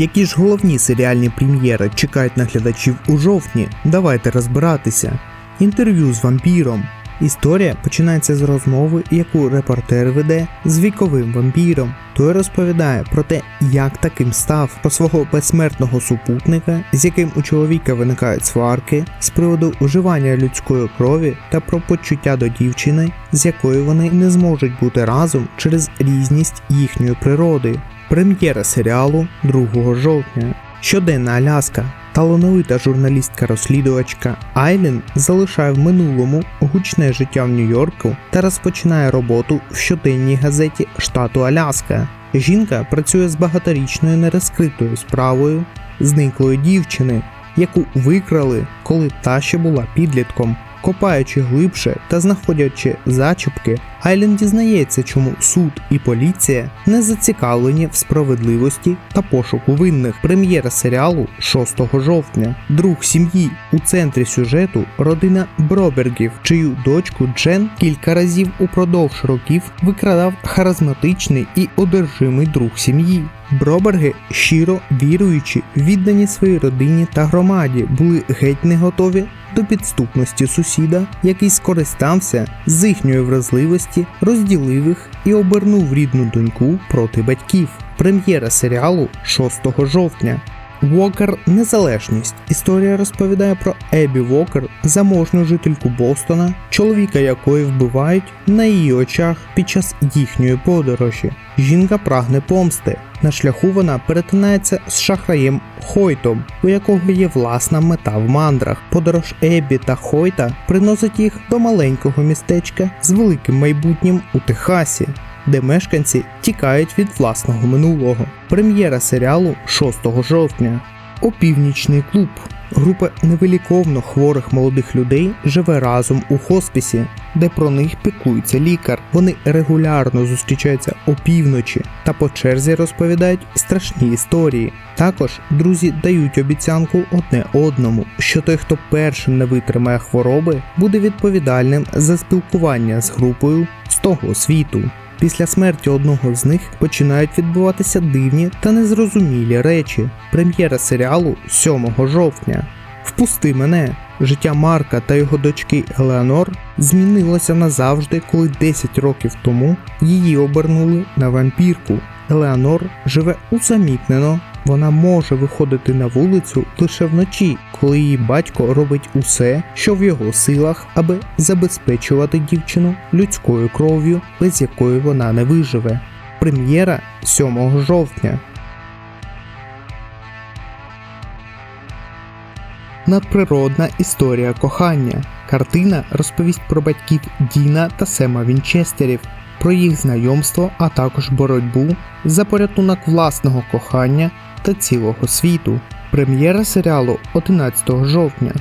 Які ж головні серіальні прем'єри чекають на глядачів у жовтні? Давайте розбиратися. Інтерв'ю з вампіром. Історія починається з розмови, яку репортер веде з віковим вампіром. Той розповідає про те, як таким став, про свого безсмертного супутника, з яким у чоловіка виникають сварки, з приводу вживання людської крові та про почуття до дівчини, з якою вони не зможуть бути разом через різність їхньої природи. Прем'єра серіалу 2 жовтня. Щоденна Аляска. Талановита журналістка-розслідувачка Айлін залишає в минулому гучне життя в Нью-Йорку та розпочинає роботу в щоденній газеті штату Аляска. Жінка працює з багаторічною нерозкритою справою зниклої дівчини, яку викрали, коли та ще була підлітком. Копаючи глибше та знаходячи зачіпки, Айлен дізнається, чому суд і поліція не зацікавлені в справедливості та пошуку винних. Прем'єра серіалу 6 жовтня. Друг сім'ї у центрі сюжету родина Бробергів, чию дочку Джен кілька разів упродовж років викрадав харизматичний і одержимий друг сім'ї. Броберги, щиро віруючи, віддані своїй родині та громаді, були геть не готові до підступності сусіда, який скористався з їхньої вразливості, розділив їх і обернув рідну доньку проти батьків. Прем'єра серіалу 6 жовтня. Вокер Незалежність. Історія розповідає про Ебі Вокер, заможну жительку Бостона, чоловіка якої вбивають на її очах під час їхньої подорожі. Жінка прагне помсти. На шляху вона перетинається з шахраєм Хойтом, у якого є власна мета в мандрах. Подорож Ебі та Хойта приносить їх до маленького містечка з великим майбутнім у Техасі де мешканці тікають від власного минулого. Прем'єра серіалу 6 жовтня. Опівнічний клуб. Група невиліковно хворих молодих людей живе разом у хоспісі, де про них піклується лікар. Вони регулярно зустрічаються опівночі та по черзі розповідають страшні історії. Також друзі дають обіцянку одне одному, що той, хто першим не витримає хвороби, буде відповідальним за спілкування з групою з того світу. Після смерті одного з них починають відбуватися дивні та незрозумілі речі. Прем'єра серіалу 7 жовтня. Впусти мене. Життя Марка та його дочки Елеонор змінилося назавжди, коли 10 років тому її обернули на вампірку. Елеонор живе усамітнено. Вона може виходити на вулицю лише вночі, коли її батько робить усе, що в його силах, аби забезпечувати дівчину людською кров'ю, без якої вона не виживе. Прем'єра 7 жовтня. Надприродна історія кохання. Картина розповість про батьків Діна та Сема Вінчестерів, про їх знайомство, а також боротьбу за порятунок власного кохання та цілого світу. Прем'єра серіалу 11 жовтня.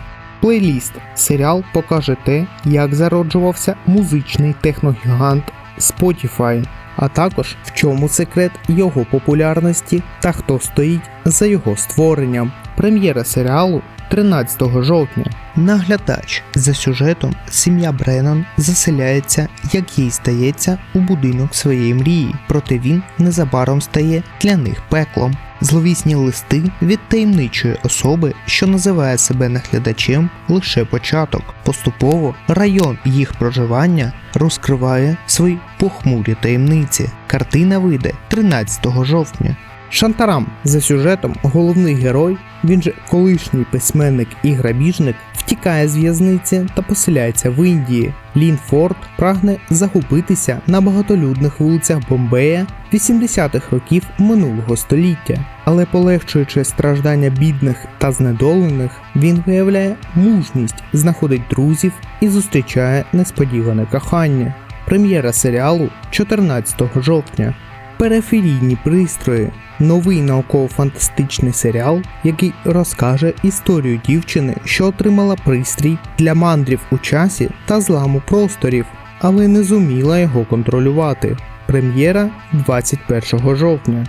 Плейліст. Серіал покаже те, як зароджувався музичний техногігант Spotify, а також в чому секрет його популярності та хто стоїть за його створенням. Прем'єра серіалу 13 жовтня. Наглядач за сюжетом сім'я Бреннан заселяється, як їй стається, у будинок своєї мрії, проте він незабаром стає для них пеклом. Зловісні листи від таємничої особи, що називає себе наглядачем, лише початок. Поступово район їх проживання розкриває свої похмурі таємниці. Картина вийде 13 жовтня. Шантарам за сюжетом головний герой, він же колишній письменник і грабіжник, втікає з в'язниці та поселяється в Індії. Лін Форд прагне загубитися на багатолюдних вулицях Бомбея 80-х років минулого століття, але полегшуючи страждання бідних та знедолених, він виявляє мужність, знаходить друзів і зустрічає несподіване кохання. Прем'єра серіалу 14 жовтня. Периферійні пристрої новий науково-фантастичний серіал, який розкаже історію дівчини, що отримала пристрій для мандрів у часі та зламу просторів, але не зуміла його контролювати. Прем'єра 21 жовтня.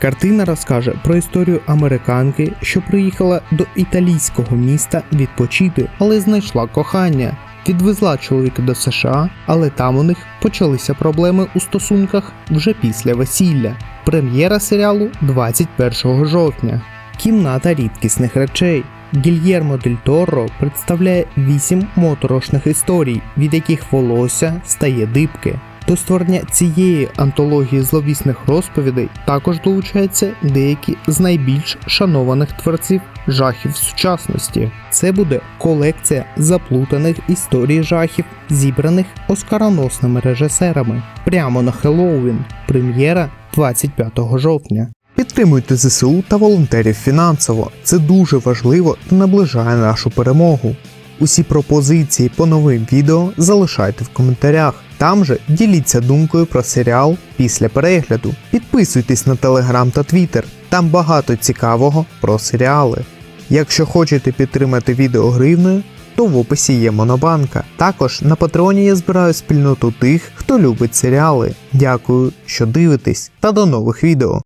Картина розкаже про історію американки, що приїхала до італійського міста відпочити, але знайшла кохання. Відвезла чоловіка до США, але там у них почалися проблеми у стосунках вже після весілля. Прем'єра серіалу 21 жовтня. Кімната рідкісних речей. Гільєрмо Дель Торо представляє вісім моторошних історій, від яких волосся стає дибки. До створення цієї антології зловісних розповідей також долучаються деякі з найбільш шанованих творців жахів сучасності. Це буде колекція заплутаних історій жахів, зібраних оскароносними режисерами. Прямо на Хеллоуін. Прем'єра 25 жовтня. Підтримуйте ЗСУ та волонтерів фінансово. Це дуже важливо та наближає нашу перемогу. Усі пропозиції по новим відео залишайте в коментарях. Там же діліться думкою про серіал після перегляду. Підписуйтесь на телеграм та твіттер, там багато цікавого про серіали. Якщо хочете підтримати відео гривною, то в описі є Монобанка. Також на Патреоні я збираю спільноту тих, хто любить серіали. Дякую, що дивитесь, та до нових відео.